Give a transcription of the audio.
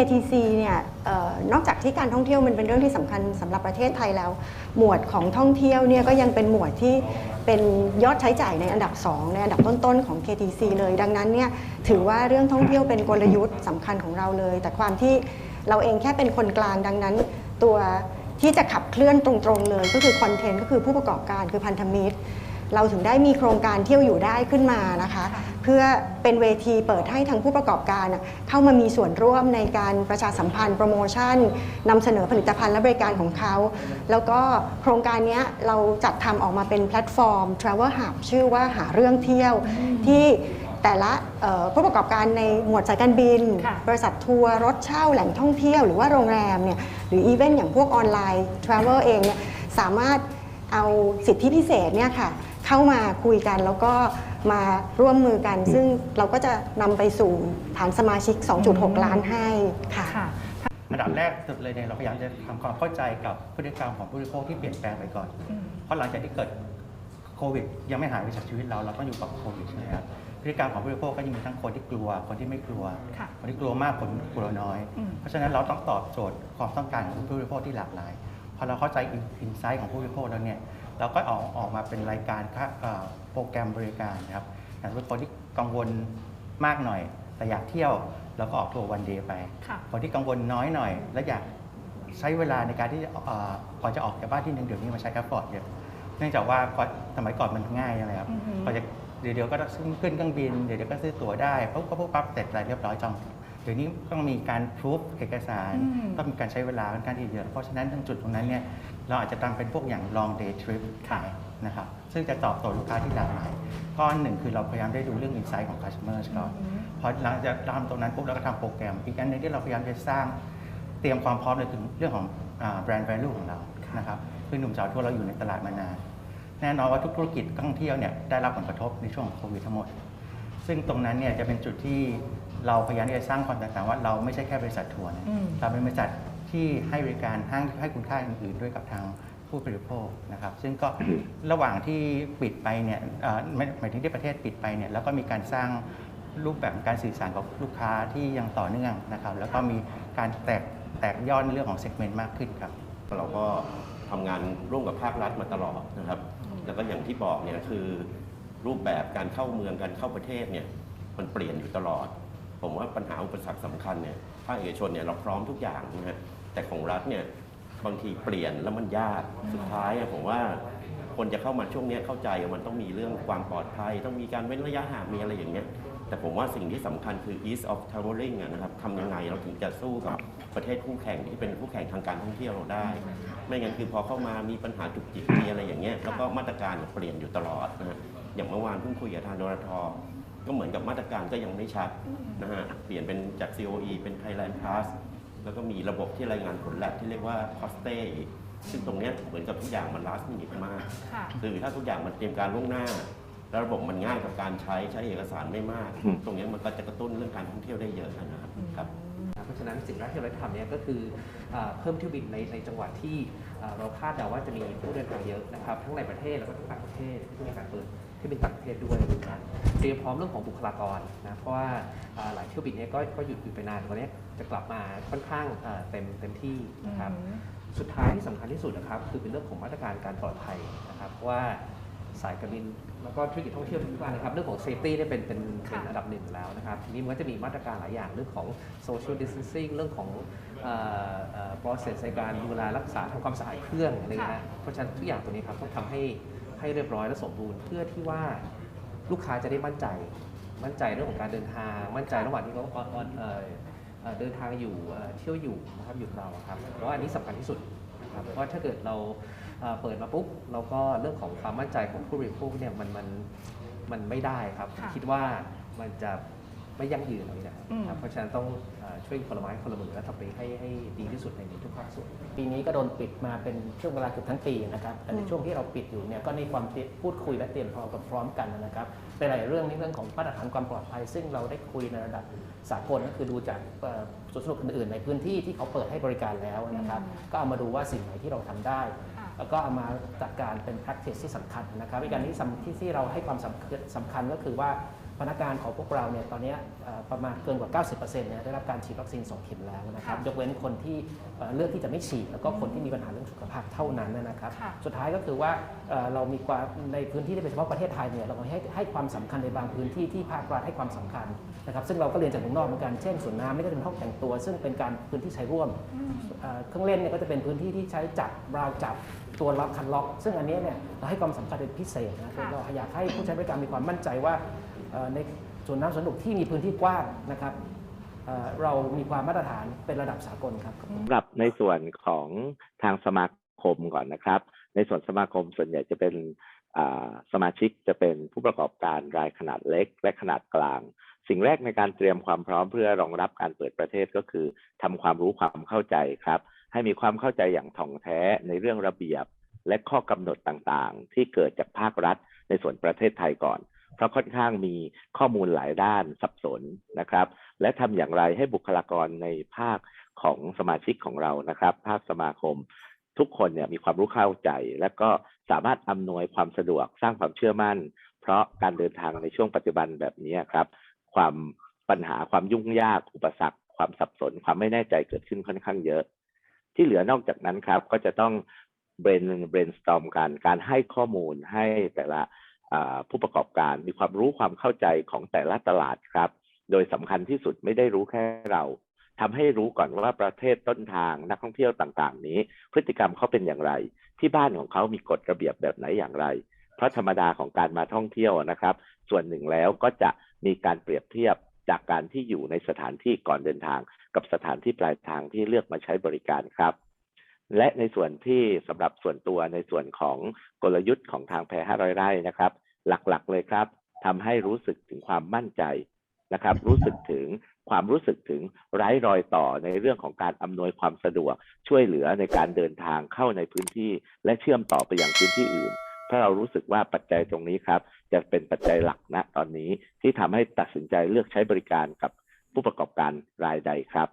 KTC เนี่ยออนอกจากที่การท่องเที่ยวมันเป็นเรื่องที่สำคัญสำหรับประเทศไทยแล้ว หมวดของท่องเที่ยวเนี่ยก็ยังเป็นหมวดที่เป็นยอดใช้จ่ายในอันดับ 2 ในอันดับต้นๆของ KTC เลย ดังนั้นเนี่ยถือว่าเรื่องท่องเที่ยวเป็นกลยุทธ์สำคัญของเราเลย แต่ความที่เราเองแค่เป็นคนกลางดังนั้น ตัวที่จะขับเคลื่อนตรงๆเลย ก็คือคอนเทนต์ก็คือผู้ประกอบการคือพันธมิตร เราถึงได้มีโครงการเที่ยวอยู่ได้ขึ้นมานะคะ เพื่อเป็นเวทีเปิดให้ทางผู้ประกอบการน่ะเข้ามามีส่วนร่วมในการประชาสัมพันธ์โปรโมชั่นนำเสนอผลิตภัณฑ์และบริการของเขา แล้วก็โครงการเนี้ยเราจัดทำออกมาเป็นแพลตฟอร์ม Travel Hub ชื่อว่าหาเรื่องเที่ยวที่แต่ละเอ่อผู้ประกอบการในหมวดสายการบินค่ะบริษัททัวร์รถเช่าแหล่งท่องเที่ยว หรือว่าโรงแรมเนี่ยหรืออีเวนต์อย่างพวกออนไลน์ทราเวลเองเนี่ยสามารถเอาสิทธิพิเศษเนี่ยค่ะ เข้ามาคุยกันแล้วก็มาร่วมมือกัน ซึ่งเราก็จะนำไปสู่ฐานสมาชิก 2.6 ล้านให้ค่ะ ค่ะ อันดับแรกสุดเลยเนี่ยเราพยายามจะทำความเข้าใจกับพฤติกรรมของผู้บริโภคที่เปลี่ยนแปลงไปก่อนอืมเพราะหลังจากที่เกิดโควิด ยังไม่หายไปจากชีวิตเราเราต้องอยู่กับโควิดใช่ไหมครับพฤติกรรมของผู้บริโภคก็ยังมีทั้งคนที่กลัว คนที่ไม่กลัว ค่ะคนที่กลัวมากคนกลัวน้อย อืม เพราะฉะนั้นเราต้องตอบโจทย์ความต้องการของผู้บริโภคที่หลากหลาย พอเราเข้าใจอินไซต์ของผู้บริโภคแล้วเนี่ย เราก็ออกออกมาเป็นรายการค่าเอ่อโปรแกรมบริการนะครับอย่างสมมติคนที่กังวลมากหน่อย แต่อยากเที่ยวเราก็ออกทัวร์วันเดย์ไปค่ะคนที่กังวลน้อยหน่อย และอยากใช้เวลาในการที่เอ่อก่อนจะออกจากบ้านที่หนึ่งเดี๋ยวนี้มาใช้แอปพอร์ตเยอะเนื่องจากว่าก่อนสมัยก่อนมันง่ายใช่ไหมครับอือฮึพอจะเดี๋ยวเดี๋ยวก็ต้องขึ้นเครื่องบินเดี๋ยวเดี๋ยวก็ซื้อตั๋วได้ปุ๊บก็ปุ๊บปั๊บเสร็จอะไรเรียบร้อยจอง เดี๋ยวนี้ต้องมีการพรูฟเอกสารอืมต้องมีการใช้เวลาค่อนข้างที่เยอะ เพราะฉะนั้นตรงจุดตรงนั้นเนี่ยเราอาจจะทำเป็นพวกอย่าง long day trip ค่ะนะครับซึ่งจะตอบโจทย์ลูกค้าที่หลากหลายก้อนหนึ่งคือเราพยายามได้ดูเรื่อง insight ของ customers ก่อนอืมพอหลังจากทำตรงนั้นปุ๊บเราก็ทำโปรแกรม อีกอันหนึงที่เราพยายามจะสร้างเตรียมความพร้อมเลยถึงเรื่องของแบรนด์ value ของเรานะครับคือหนุ่มสาวทั่วเราอยู่ในตลาดมานานแน่นอนว่าทุกธุรกิจท่องเที่ยวเนี่ยได้รับผลกระทบในช่วงของโควิดทั้งหมด ซึ่งตรงนั้นเนี่ยจะเป็นจุดที่ เราพยายามที่จะสร้างความแตกต่างว่าเราไม่ใช่แค่บริษัททัวร์นะอืม เราเป็นบริษัทที่ให้บริการให้ให้คุณค่าอื่นๆ ด้วยกับทางผู้บริโภคนะครับ ซึ่งก็ระหว่างที่ปิดไปเนี่ยเอ่อไม่หมายถึงที่ประเทศปิดไปเนี่ยแล้วก็มีการสร้างรูปแบบการสื่อสารกับลูกค้าที่ยังต่อเนื่องนะครับ แล้วก็มีการแตกแตกยอดในเรื่องของเซกเมนต์มากขึ้นครับ เราก็ทำงานร่วมกับภาครัฐมาตลอดนะครับ แล้วก็อย่างที่บอกเนี่ยคือรูปแบบการเข้าเมืองการเข้าประเทศเนี่ยมันเปลี่ยนอยู่ตลอด ผมว่าปัญหาอุปสรรคสำคัญเนี่ยภาคเอกชนเนี่ยเราพร้อมทุกอย่างนะฮะแต่ของรัฐเนี่ยบางทีเปลี่ยนแล้วมันยากสุดท้ายอะผมว่าคนจะเข้ามาช่วงนี้เข้าใจว่ามันต้องมีเรื่องความปลอดภัย ต้องมีการเว้นระยะห่างมีอะไรอย่างเงี้ยแต่ผมว่าสิ่งที่สำคัญคือ ease of traveling นะครับทำยังไงเราถึงจะสู้กับประเทศคู่แข่งที่เป็นคู่แข่งทางการท่องเที่ยวเราได้ ไม่งั้นคือพอเข้ามามีปัญหาจุกจิกมีอะไรอย่างเงี้ยแล้วก็มาตรการเปลี่ยนอยู่ตลอดนะฮะอย่างเมื่อวานเพิ่งคุยกับทางนรท ก็เหมือนกับมาตรการก็ยังไม่ชัดนะฮะเปลี่ยนเป็นจาก COE เป็น Thailand Pass แล้วก็มีระบบที่รายงานผลแลบที่เรียกว่า Coste อีกซึ่งตรงเนี้ยเหมือนกับทุกอย่างมัน last minute มากค่ะคือถ้าทุกอย่างมันเตรียมการล่วงหน้า แล้วระบบมันง่ายกับการใช้ใช้เอกสารไม่มาก ตรงเนี้ยมันก็จะกระตุ้นเรื่องการท่องเที่ยวได้เยอะนะครับครับเพราะฉะนั้นสิ่งแรกที่เราได้ทำเนี่ยก็คืออ่าเพิ่มเที่ยวบินในในจังหวัดที่อ่าเราคาดเดาว่าจะมีผู้เดินทางเยอะนะครับทั้งในประเทศแล้วก็ต่างประเทศที่มีการเปิด ที่เป็นต่างประเทศด้วยนะครับเตรียมพร้อมเรื่องของบุคลากรนะเพราะว่าอ่าหลายเที่ยวบินเนี่ยก็ก็หยุดอยู่ไปนานตอนนี้จะกลับมาค่อนข้างอ่าเต็มเต็มที่นะครับสุดท้ายที่สำคัญที่สุดนะครับ คือเป็นเรื่องของมาตรการการปลอดภัยนะครับเพราะว่าสายการบินแล้วก็ธุรกิจท่องเที่ยวทุกวันนะครับเรื่องของเซฟตี้เนี่ยเป็นเป็นเป็นค่ะอันดับหนึ่งอยู่แล้วนะครับทีนี้มันก็จะมีมาตรการหลายอย่างเรื่องของ social distancing เรื่องของเอ่อเอ่อ process ในการดูแลรักษาทำความสะอาดเครื่องอะไรอย่างเงี้ยนะเพราะฉะนั้นทุกอย่างตัวนี้ครับต้องทำให้ ให้เรียบร้อยและสมบูรณ์ เพื่อที่ว่าลูกค้าจะได้มั่นใจ มั่นใจเรื่องของการเดินทาง มั่นใจระหว่างที่เขาออนออนเอ่อเอ่อเดินทางอยู่เอ่อเที่ยวอยู่นะครับอยู่กับเราครับเพราะว่าอันนี้สำคัญที่สุดนะครับเพราะว่าถ้าเกิดเราเอ่อเปิดมาปุ๊บเราก็เรื่องของความมั่นใจของผู้บริโภคเนี่ยมันมันมันไม่ได้ครับค่ะคิดว่ามันจะไม่ยั่งยืนเลยนะอืมครับ เพราะฉะนั้นต้องเอ่อ ช่วยคนละไม้คนละมือและทำไปให้ให้ดีที่สุดในทุกภาคส่วน ปีนี้ก็โดนปิดมาเป็นช่วงเวลาเกือบทั้งปีนะครับแต่ในอืมช่วงที่เราปิดอยู่เนี่ยก็ในความพูดคุยและเตรียมพร้อมกับพร้อมกันนะครับในหลายเรื่องในเรื่องของมาตรฐานความปลอดภัย ซึ่งเราได้คุยในระดับสากลก็คือดูจากเอ่อสวนสนุกอื่นๆ ในพื้นที่ที่เขาเปิดให้บริการแล้วนะครับก็เอามาดูว่าสิ่งไหนที่เราทำได้ค่ะแล้วก็เอามาจัดการเป็น practice ที่สำคัญนะครับอีกการที่สำที่ที่เราให้ความสำคัญสำคัญก็คือว่า พนักงานของพวกเราเนี่ยตอนเนี้ยเอ่อประมาณเกินกว่า 90%เนี่ยได้รับการฉีดวัคซีน2เข็มแล้วนะครับค่ะยกเว้นคนที่เอ่อเลือกที่จะไม่ฉีด แล้วก็คนที่มีปัญหาเรื่องสุขภาพเท่านั้นนะครับค่ะสุดท้ายก็คือว่าเอ่อเรามีความในพื้นที่ที่เป็นเฉพาะประเทศไทยเนี่ยเราก็ให้ให้ความสำคัญในบางพื้นที่ที่ภาครัฐให้ความสำคัญนะครับซึ่งเราก็เรียนจากเมืองนอกเหมือนกันเช่นสวนน้ำนี่ก็จะเป็นห้องแต่งตัว ซึ่งเป็นการพื้นที่ใช้ร่วมเอ่อเครื่องเล่นเนี่ยก็จะเป็นพื้นที่ที่ใช้จับราวจับตัวล็อกคันล็อก ซึ่งอันนี้เนี่ยเราให้ความสำคัญเป็นพิเศษนะค่ะเราอยากให้ผู้ใช้บริการมีความมั่นใจว่าเอ่อ ในส่วนน้ำสนุกที่มีพื้นที่กว้างนะครับเรามีความมาตรฐานเป็นระดับสากลครับสำหรับในส่วนของทางสมาคมก่อนนะครับ ในส่วนสมาคมส่วนใหญ่จะเป็นสมาชิกจะเป็นผู้ประกอบการรายขนาดเล็ก และขนาดกลาง สิ่งแรกในการเตรียมความพร้อมเพื่อรองรับการเปิดประเทศก็คือทำความรู้ความเข้าใจครับ ให้มีความเข้าใจอย่างถ่องแท้ในเรื่องระเบียบและข้อกำหนดต่างๆ ที่เกิดจากภาครัฐในส่วนประเทศไทยก่อน เพราะค่อนข้างมีข้อมูลหลายด้านสับสนนะครับ และทำอย่างไรให้บุคลากรในภาคของสมาชิกของเรานะครับ ภาคสมาคม ทุกคนเนี่ยมีความรู้เข้าใจ และก็สามารถอำนวยความสะดวกสร้างความเชื่อมั่น เพราะการเดินทางในช่วงปัจจุบันแบบนี้ครับ ความปัญหาความยุ่งยากอุปสรรค ความสับสน ความไม่แน่ใจเกิดขึ้นค่อนข้างเยอะ ที่เหลือนอกจากนั้นครับ ก็จะต้องเบรนเบรนสตอมกันการให้ข้อมูลให้แต่ละ ผู้ประกอบการมีความรู้ความเข้าใจของแต่ละตลาดครับ โดยสำคัญที่สุดไม่ได้รู้แค่เราทำให้รู้ก่อนว่าประเทศต้นทางนักท่องเที่ยวต่างๆ นี้ พฤติกรรมเขาเป็นอย่างไร ที่บ้านของเขามีกฎระเบียบแบบไหนอย่างไร เพราะธรรมดาของการมาท่องเที่ยวนะครับ ส่วนหนึ่งแล้วก็จะมีการเปรียบเทียบจากการที่อยู่ในสถานที่ก่อนเดินทาง กับสถานที่ปลายทางที่เลือกมาใช้บริการครับ และในส่วนที่สำหรับส่วนตัวในส่วนของกลยุทธ์ของทางแพร500ไร่นะครับ หลักๆเลยครับทำให้รู้สึกถึงความมั่นใจนะครับ รู้สึกถึงความรู้สึกถึงไร้รอยต่อในเรื่องของการอำนวยความสะดวก ช่วยเหลือในการเดินทางเข้าในพื้นที่ และเชื่อมต่อไปอยังพื้นที่อื่น เพราะเรารู้สึกว่าปัจจัยตรงนี้ครับ จะเป็นปัจจัยหลักณตอนนี้ที่ทำให้ตัดสินใจเลือกใช้บริการกับผู้ประกอบการรายใดครับ